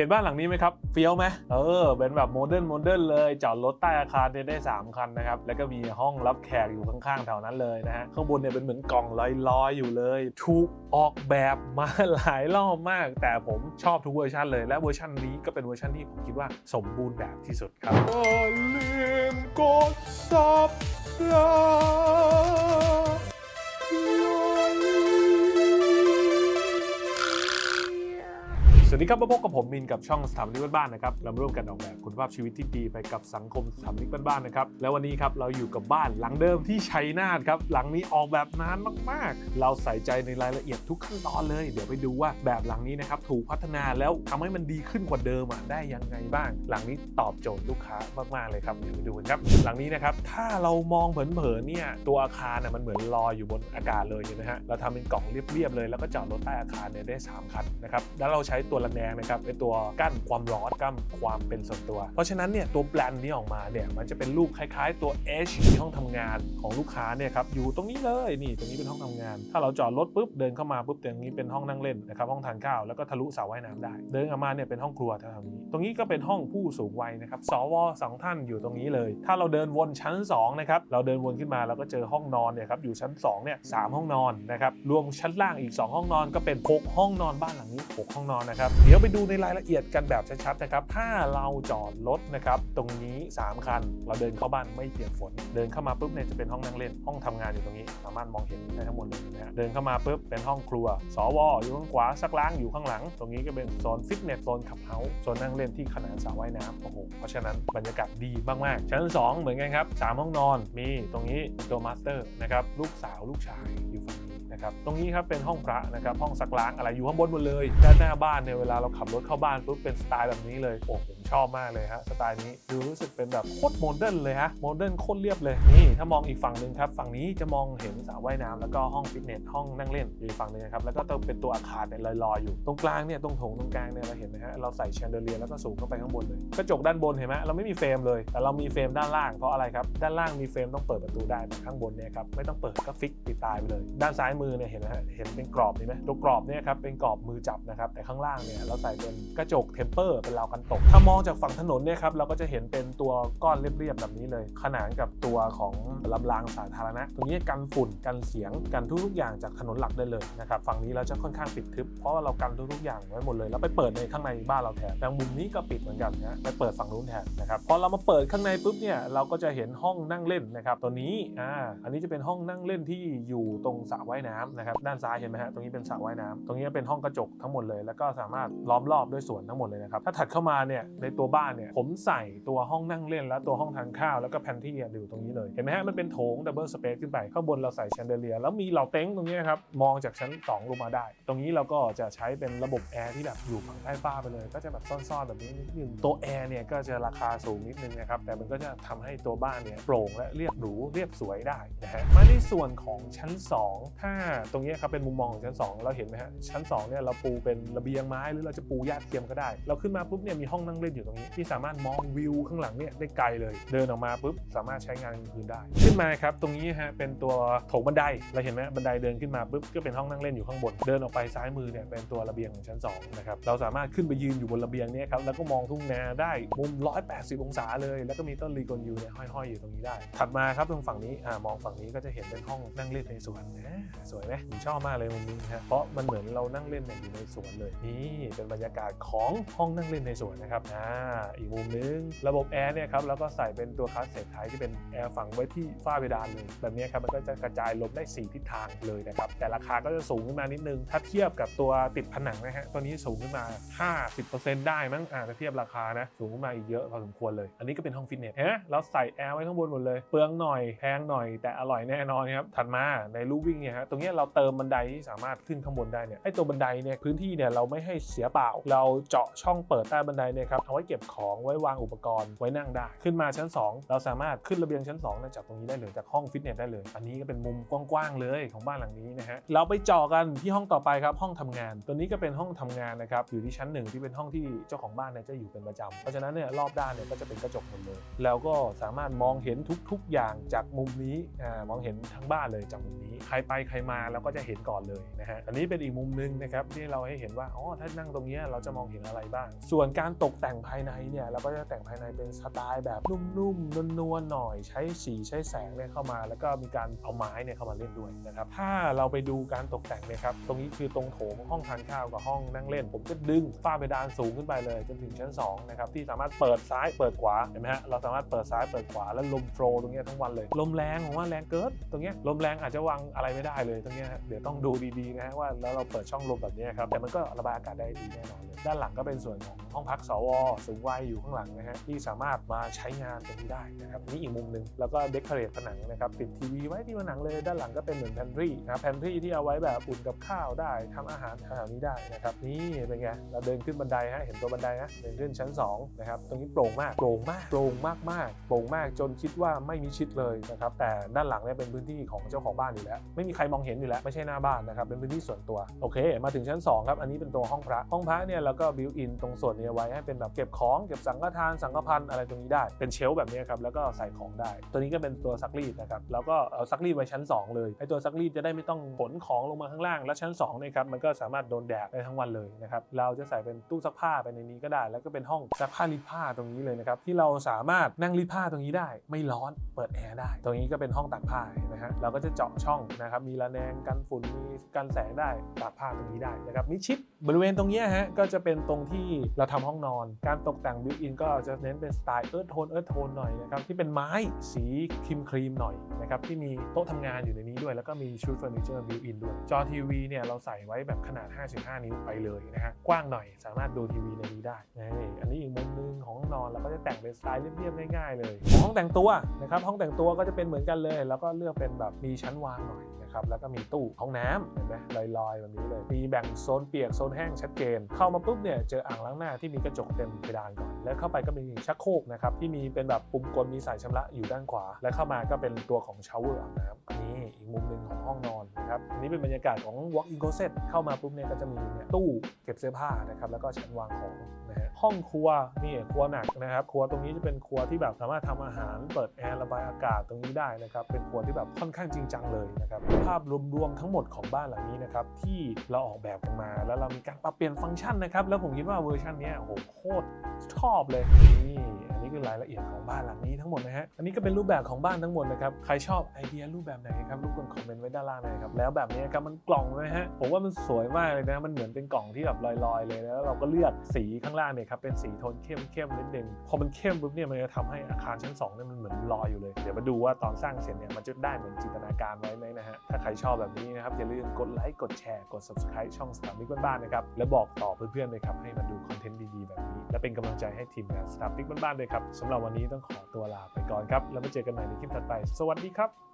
เห็นบ้านหลังนี้ไหมครับเฟี้ยวไหมเออเป็นแบบโมเดิร์นโมเดิร์นเลยจอดรถใต้อาคารเนี่ยได้ 3 คันนะครับ แล้วก็มีห้องรับแขกอยู่ข้างๆแถวนั้นเลยนะฮะข้างบนเนี่ยเป็นเหมือนกล่องลอยๆอยู่เลยถูกออกแบบมาหลายรอบมาก แต่ผมชอบทุกเวอร์ชันเลย และเวอร์ชันนี้ก็เป็นเวอร์ชันที่ผมคิดว่าสมบูรณ์แบบที่สุดครับอย่าลืมกด subscribe สวัสดีครับมาพบกับผมมินกับช่องสถาปนิกบ้านๆนะครับเราร่วมกันออกแบบคุณภาพชีวิตที่ดีไปกับสังคมสถาปนิกบ้านๆนะครับแล้ววันนี้ครับเราอยู่กับบ้านหลังเดิมที่ชัยนาทครับหลังนี้ออกแบบนานมากๆ เราใส่ใจในรายละเอียดทุกขั้นตอนเลย เดี๋ยวไปดูว่าแบบหลังนี้นะครับถูกพัฒนาแล้วทำให้มันดีขึ้นกว่าเดิมอะได้ยังไงบ้าง หลังนี้ตอบโจทย์ลูกค้ามากๆเลยครับเดี๋ยวไปดูกันครับหลังนี้นะครับถ้าเรามองเผินๆเนี่ยตัวอาคารน่ะมันเหมือนลอยอยู่บนอากาศเลยเห็นไหมฮะเราทำเป็นกล่องเรียบๆเลยแล้วก็จอดรถใต้อาคารเนี่ยได้สามคันนะครับแล้วเราใช้ตัวระแนงนะครับเป็นตัวกั้นความร้อนกั้นความเป็นส่วนตัว เพราะฉะนั้นเนี่ยตัวแปลนด์นี้ออกมาเนี่ยมันจะเป็นรูปคล้าย ๆ ตัว H ที่ห้องทำงานของลูกค้าเนี่ยครับอยู่ตรงนี้เลยนี่ตรงนี้เป็นห้องทำงาน ถ้าเราจอดรถปุ๊บเดินเข้ามาปุ๊บตรงนี้เป็นห้องนั่งเล่นนะครับห้องทานข้าวแล้วก็ทะลุสระว่ายน้ำได้ เดินออกมาเนี่ยเป็นห้องครัวแถวนี้ ตรงนี้ก็เป็นห้องผู้สูงวัยนะครับสวสองท่านอยู่ตรงนี้เลย ถ้าเราเดินวนชั้น2นะครับเราเดินวนขึ้นมาเราก็เจอห้องนอนเนี่ยครับอยู่ชั้น2เนี่ยสามห้องนอนนะครับรวมชั้นล่างอีก 2 ห้องนอนก็เป็น6ห้องนอนบ้านหลังนี้ 6 ห้องนอนนะครับเดี๋ยวไปดูในรายละเอียดกันแบบชัดๆนะครับ ถ้าเราจอดรถนะครับ ตรงนี้ 3 คัน เราเดินเข้าบ้านไม่เปียกฝน เดินเข้ามาปุ๊บเนี่ยจะเป็นห้องนั่งเล่น ห้องทำงานอยู่ตรงนี้ สามารถมองเห็นได้ทั้งหมดเลยนะฮะ เดินเข้ามาปุ๊บเป็นห้องครัว สวอยู่ข้างขวาซักล้างอยู่ข้างหลัง ตรงนี้ก็เป็นโซนฟิตเนส โซนขับเฮาส์ โซนนั่งเล่นที่ขนานสระว่ายน้ำโอ้โห เพราะฉะนั้นบรรยากาศดีมากๆ ชั้น 2 เหมือนกันครับสามห้องนอน มีตรงนี้ตัวมาสเตอร์นะครับ ลูกสาวลูกชายอยู่ฝั่งนี้ นะครับตรงนี้ครับเป็นห้องพระนะครับห้องซักล้างอะไรอยู่ข้างบนหมดเลยด้านหน้าบ้านเนี่ยเวลาเราขับรถเข้าบ้านปุ๊บเป็นสไตล์แบบนี้เลยโอ้โห ชอบมากเลยฮะสไตล์นี้ดูรู้สึกเป็นแบบโคตรโมเดิร์นเลยฮะโมเดิร์นโคตรเรียบเลยนี่ถ้ามองอีกฝั่งหนึ่งครับฝั่งนี้จะมองเห็นสระว่ายน้ำแล้วก็ห้องฟิตเนสห้องนั่งเล่นอยู่อีกฝั่งหนึงครับแล้วก็ต้องเป็นตัวอาคารเนี่ยลอยๆอยู่ตรงกลางเนี่ยตรงโถงตรงกลางเนี่ยเราเห็นไหมฮะเราใส่แชนเดอเลียแล้วก็สูงเข้าไปข้างบนเลยกระจกด้านบนเห็นไหมเราไม่มีเฟรมเลยแต่เรามีเฟรมด้านล่างเพราะอะไรครับด้านล่างมีเฟรมต้องเปิดประตูได้แต่ข้างบนเนี่ยครับไม่ต้องเปิดก็ฟิกติดตายไปเลย ด้านซ้ายมือเนี่ยเห็นไหมฮะเห็นเป็นกรอบนี่ไหมตัวกรอบเนี่ยครับเป็นกรอบมือจับนะครับแต่ข้างล่างเนี่ยเราใส่เป็นกระจกเทมเปอร์เป็นราวกันตกถ้ามองจากฝั่งถนนเนี่ยครับเราก็จะเห็นเป็นตัวก้อนเรียบๆแบบนี้เลย ขนานกับตัวของลำรางสาธารณะ ตรงนี้กันฝุ่นกันเสียงกันทุกๆอย่างจากถนนหลักได้เลยนะครับฝั่งนี้เราจะค่อนข้างปิดทึบเพราะว่าเรากันทุกๆอย่างไว้หมดเลย แล้วไปเปิดในข้างในบ้านเราแทนทางมุมนี้ก็ปิดเหมือนกันนะไปเปิดฝั่งนู้นแทนนะครับพอเรามาเปิดข้างในปุ๊บเนี่ยเราก็จะเห็นห้องนั่งเล่นนะครับตัวนี้อ่าอันนี้จะเป็นห้องนั่งเล่นที่อยู่ตรงสระว่ายน้ำนะครับด้านซ้ายเห็นไหมฮะตรงนี้เป็นสระว่ายน้ำตรงนี้เป็นห้องกระจกทั้งหมดเลย แล้วก็สามารถล้อมรอบด้วยสวนทั้งหมดเลยนะครับถ้าถัดเข้ามาเนี่ยในตัวบ้านเนี่ยผมใส่ตัวห้องนั่งเล่น และตัวห้องทานข้าวแล้วก็แพนที่อยู่ตรงนี้เลยเห็นไหมฮะมันเป็นโถงดับเบิลสเปซขึ้นไปข้างบนเราใส่แชนเดเลียแล้วมีเหล่าเต็งตรงนี้ครับมองจากชั้น 2 ลงมาได้ ตรงนี้เราก็จะใช้เป็นระบบแอร์ที่แบบอยู่ฝั่งใต้ฟ้าไปเลย ก็จะแบบซ่อนๆแบบนี้นิดนึงตัวแอร์เนี่ยก็จะราคาสูงนิดนึงนะครับแต่มันก็จะทำให้ตัวบ้านเนี่ยโปร่งและเรียบหรูเรียบสวยได้นะฮะมาในส่วนของชั้น 2 ถ้าตรงนี้ครับเป็นมุมมองของชั้น 2 เราเห็นไหมฮะชั้น2เนี่ยเราปูเป็นระเบียงไม้หรือเราจะปูหญ้าเทียมก็ได้ เราขึ้นมาปุ๊บเนี่ยมีห้องนั่งเล่นอยู่ตรงนี้ ที่สามารถมองวิวข้างหลังเนี่ยได้ไกลเลย เดินออกมาปุ๊บสามารถใช้งานกลางคืนได้ ขึ้นมาครับตรงนี้ฮะเป็นตัวโถงบันไดเราเห็นไหมบันไดเดินขึ้นมาปุ๊บก็เป็นห้องนั่งเล่นอยู่ข้างบน เดินออกไปซ้ายมือเนี่ยเป็นตัวระเบียงของชั้น2นะครับเราสามารถขึ้นไปยืนอยู่บนระเบียงเนี่ยครับแล้วก็มองทุ่งนาได้มุม 180 องศาเลย แล้วก็มีต้นลีกอนยูเนี่ยห้อยๆอยู่ตรงนี้ได้ ถัดมาครับตรงฝั่งนี้อ่ามองฝั่งนี้ก็จะเห็นเป็นห้องนั่งเล่นในสวนนะสวยไหมผมชอบมากเลยมุมนี้ฮะเพราะมันเหมือนเรานั่งเล่นเนี่ยอยู่ในสวนเลยนี่เป็นบรรยากาศของห้องนั่งเล่นในสวนนะครับอ่าอีกมุมนึง ระบบแอร์เนี่ยครับแล้วก็ใส่เป็นตัวคลาสเซตไทยที่เป็นแอร์ฝังไว้ที่ฝ้าเพดานเลยแบบนี้ครับมันก็จะกระจายลมได้ 4 ทิศทางเลยนะครับ แต่ราคาก็จะสูงขึ้นมานิดนึง ถ้าเทียบกับตัวติดผนังนะฮะตัวนี้สูงขึ้นมา 50%ได้มั้งอ่าถ้าเทียบราคานะสูงขึ้นมาอีกเยอะพอสมควรเลย อันนี้ก็เป็นห้องฟิตเนสนไหมเราใส่แอร์ไว้ข้างบนหมดเลยเปลืองหน่อยแพงหน่อยแต่อร่อยแน่นอนครับถัดมาในลูกวิ่งเนี่ยฮะตรงนี้เราเติมบันไดที่สามารถขึ้นข้างบนได้เนี่ยไอตัวบันไดเนี่ยพื้นที่เนี่ยเราไม่ให้เสียเปล่า เราเจาะช่องเปิดใต้บันไดเนี่ยครับเอาไว้เก็บของไว้วางอุปกรณ์ไว้นั่งได้ ขึ้นมาชั้น 2 เราสามารถขึ้นระเบียงชั้น2นี่ยจากตรงนี้ได้เลยจากห้องฟิตเนสได้เลย อันนี้ก็เป็นมุมกว้างๆเลยของบ้านหลังนี้นะฮะเราไปจาะกันที่ห้องต่อไปครับห้องทำงาน ตัวนี้ก็เป็นห้องทำงานนะครับอยู่ที่ชั้นหนึ่งที่เป็นห้องที่เจ้าของบ้านเนี่ยจะอยู่เป็นประจำเพราะฉะนั้นเนี่ยรอบด้านเนี่ยก็จะเป็นกระจกหมดเลยแล้วก็สามารถมองเห็นทุกๆอย่างจากมุมนี้อ่ามองเห็นทั้งบ้านเลยจากมุมนี้ ใครไปใครมาเราก็จะเห็นก่อนเลยนะฮะอันนี้เป็นอีกมุมหนึงนะครับที่เราให้เห็นว่าอ๋อถ้านั่งตรงนี้เราจะมองเห็นอะไรบ้าง ส่วนการตกแต่งภายในเนี่ยเราก็จะแต่งภายในเป็นสไตล์แบบนุ่มๆนวลๆหน่อยใช้สีใช้แสงเนี่ยเข้ามา แล้วก็มีการเอาไม้เนี่ยเข้ามาเล่นด้วยนะครับถ้าเราไปดูการตกแต่งเนี่ยครับตรงนี้คือตรงโถงห้องทานข้าวกับห้องนั่งเล่น ผมจะดึงฝ้าเพดานสูงขึ้นไปเลยจนถึงชั้น2นะครับที่สามารถเปิดซ้ายเปิดขวาเห็นไหมฮะเราสามารถเปิดซ้ายเปิดขวาแล้วลมโฟล์ตรงเนี้ยทั้งวันเลย ลมแรงผมว่าแรงเกินตรงเนี้ยลมแรงอาจจะวางอะไรไม่ได้เลยตรงเนี้ยเดี๋ยวต้องดูดีๆนะฮะว่าแล้วเราเปิดช่องลมแบบนี้ครับแต่มันก็ระบายอากาศได้ดีแน่นอนเลยด้านหลังก็เป็นส่วนของห้องพักสวสูงวัยอยู่ข้างหลังนะฮะที่สามารถมาใช้งานตรงนี้ได้นะครับนี่อีกมุมหนึ่งแล้วก็เดคอเรทผนังนะครับติดทีวีไว้ที่ผนังเลยด้านหลังก็เป็นเหมือนแพนทรีนะครับแพนทรีที่เอาไว้แบบอุ่นกับข้าวได้ทำอาหารแถวนี้ได้นะครับนี่เป็นไงเราเดินขึ้นบันไดฮะเห็นตัวบันไดนะเดินขึ้นชั้น2นะครับตรงนี้โปร่งมากโปร่งมากโปร่งมากๆโปร่งมากจนคิดว่าไม่มีชิดเลยนะครับแต่ด้านหลังเนี่ยเป็นพื้นที่ของเจ้าของบ้านอยู่แล้ว ไม่มีใครมองเห็นอยู่แล้วไม่ใช่หน้าบ้านนะครับเป็นพื้นที่ส่วนตัวโอเค มาถึงชั้น2ครับอันนี้เป็นตัวห้องพระห้องพระเนี่ยเราก็บิวอินตรงส่วนนี้ไว้ให้เป็นแบบเก็บของเก็บสังฆทานสังฆพันธ์อะไรตรงนี้ได้เป็นเชลแบบนี้ครับแล้วก็ใส่ของได้ ตัวนี้ก็เป็นตัวซักรีดนะครับแล้วก็เอาซักรีดไว้ชั้น 2 เลยไอตัวซักรีดจะได้ไม่ต้องขนของลงมาข้างล่าง แล้วชั้น2เนี่ยครับมันก็สามารถโดนแดดได้ทั้งวันเลยนะครับเราจะใส่เป็นตู้ซักผ้าไปในนี้ก็ได้ แล้วก็เป็นห้องซักผ้ารีดผ้าตรงนี้เลยนะครับที่เราสามารถนั่งรีดผ้าตรงนี้ได้ ไม่ร้อนเปิดแอร์ได้ ตรงนี้ก็เป็นห้องตากผ้านะฮะเราก็จะเจาะช่องนะครับมีระแนงกันฝุ่นมีกันแสงได้ตากผ้าตรงนี้ได้นะครับมิชิดบริเวณตรงนี้ฮะก็จะเป็นตรงที่เราทำห้องนอนกการตกแต่งบิวอินก็จะเน้นเป็นสไตล์เอิร์ธโทนเอิร์ธโทนหน่อยนะครับที่เป็นไม้สีครีมครีมหน่อยนะครับที่มีโต๊ะทำงานอยู่ในนี้ด้วย แล้วก็มีชุดเฟอร์นิเจอร์บิวอินด้วย จอทีวีเนี่ยเราใส่ไว้แบบขนาด 55 นิ้วไปเลยนะฮะกว้างหน่อยสามารถดูทีวีในนี้ได้นี่อันนี้อีกมุมหนึงของห้องนอนเราก็จะแต่งเป็นสไตล์เรียบๆง่ายๆเลย ห้องแต่งตัวนะครับห้องแต่งตัวก็จะเป็นเหมือนกันเลย แล้วก็เลือกเป็นแบบมีชั้นวางหน่อยนะครับแล้วก็มีตู้ห้องน้ำเห็นไหมลอยๆแบบนี้เลยมีแบ่งโซนเปียกโซนแห้งชัดเจน เข้ามาปุ๊บเนี่ยเจออ่างล้างหน้าที่มีกระจกเต็มเพดานก่อน แล้วเข้าไปก็มีชักโครกนะครับที่มีเป็นแบบปุ่มกลมีสายชำระอยู่ด้านขวา และเข้ามาก็เป็นตัวของชาวเวอร์อาบน้ำนี่อีกมุมหนึ่งของห้องนอนนะครับอันนี้เป็นบรรยากาศของ walk-in closet เข้ามาปุ๊บเนี่ยก็จะมีเนี่ยตู้เก็บเสื้อผ้านะครับแล้วก็ชั้นวางของนะฮะห้องครัวนี่ครัวหนักนะครับ ครัวตรงนี้จะเป็นครัวที่แบบสามารถทำอาหารเปิดแอร์ระบายอากาศตรงนี้ได้นะครับเป็นครัวที่แบบค่อนข้างจริงจังเลยนะครับภาพรวมๆทั้งหมดของบ้านหลังนี้นะครับที่เราออกแบบกันมา แล้วเรามีการปรับเปลี่ยนฟังก์ชันนะครับแล้วผมคิดว่าเวอร์ชันเนี้ยโอ้โหโคตรชอบเลยนี่อันนี้คือรายละเอียดของบ้านหลังนี้ทั้งหมดนะฮะอันนี้ก็เป็นรูปแบบของบ้านทั้งหมดนะครับใครชอบไอเดียรูปแบบไหนครับรบกวนคอมเมนต์ไว้ด้านล่างนะครับแล้วแบบนี้ครับมันกล่องเลยฮะผมว่ามันสวยมากเลยนะมันเหมือนเป็นกล่องที่แบบลอยๆ เลยแล้วเราก็เลือกสีข้างล่างเนี่ยครับเป็นสีโทนเข้มเข้มๆนิดนึงพอมันเข้มปุ๊บเนี่ยมันจะทำให้อาคารชั้น2เนี่ยมันเหมือนลอยอยู่เลยเดี๋ยวมาดูว่าตอนสร้างเสร็จเนี่ยมันจะได้เหมือนจินตนาการไว้ไหมนะฮะถ้าใครชอบแบบนี้นะครับอย่าลืมกดไลค์กดแชร์กด subscribe ช่องสตาร์มิกบ้านๆนะครับและบอกต่อเพื่อนๆเลยครับให้มาดูคอนเทนต์ดีๆแบบนี้และเป็นกำลังใจให้ทีมงานสตาร์มิกบ้านๆด้วยครับสำหรับวันนี้ต้องขอตัวลาไปก่อนครับ แล้วมาเจอกันใหม่ในคลิปถัดไป สวัสดีครับ